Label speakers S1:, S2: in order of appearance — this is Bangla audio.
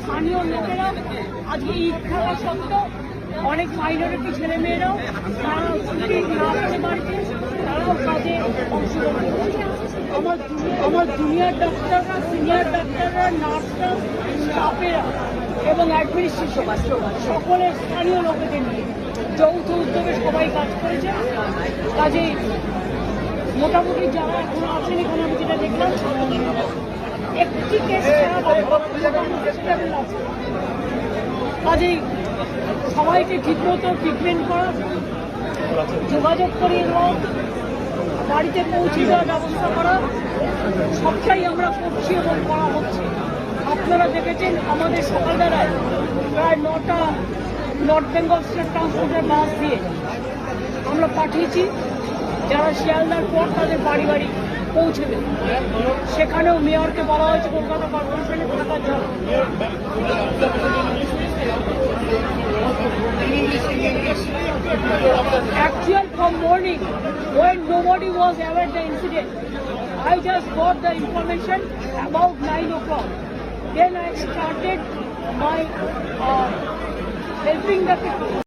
S1: স্থানীয় লোকেরা আজকে ঈদ থাকা সত্ত্বেও অনেক মাইনরিটি ছেলে মেয়েরাও তারা ছুটি না পেতে বাড়িতে তারাও কাজে অংশগ্রহণ আমার আমার জুনিয়র ডাক্তাররা সিনিয়র ডাক্তাররা, নার্সরা স্টাফেরা এবং অ্যাডমিনিস্ট্রেশন সকলে স্থানীয় লোকেদের নিয়ে যৌথ উদ্যোগে সবাই কাজ করেছে। কাজেই মোটামুটি যারা এখন আছেন এখানে আমি যেটা দেখলাম, একটি কেস কাজেই সবাইকে ঠিকমতো ট্রিটমেন্ট করা, যোগাযোগ করিয়ে দেওয়া বাড়িতে পৌঁছে দেওয়ার ব্যবস্থা করা, সবটাই আমরা করছি এবং করা হচ্ছে। আপনারা দেখেছেন আমাদের সকালবেলায় প্রায় নটা নর্থ বেঙ্গল স্টেট ট্রান্সপোর্টের বাস দিয়ে আমরা পাঠিয়েছি, যারা শিয়ালদার পর তাদের বাড়ি বাড়ি পৌঁছে দেবে। সেখানেও মেয়রকে বলা হয়েছে, Kolkata কর্পোরেশনে Actual from morning, when nobody was aware the incident, I just got the information about 9 o'clock. Then I started my uh, helping the people.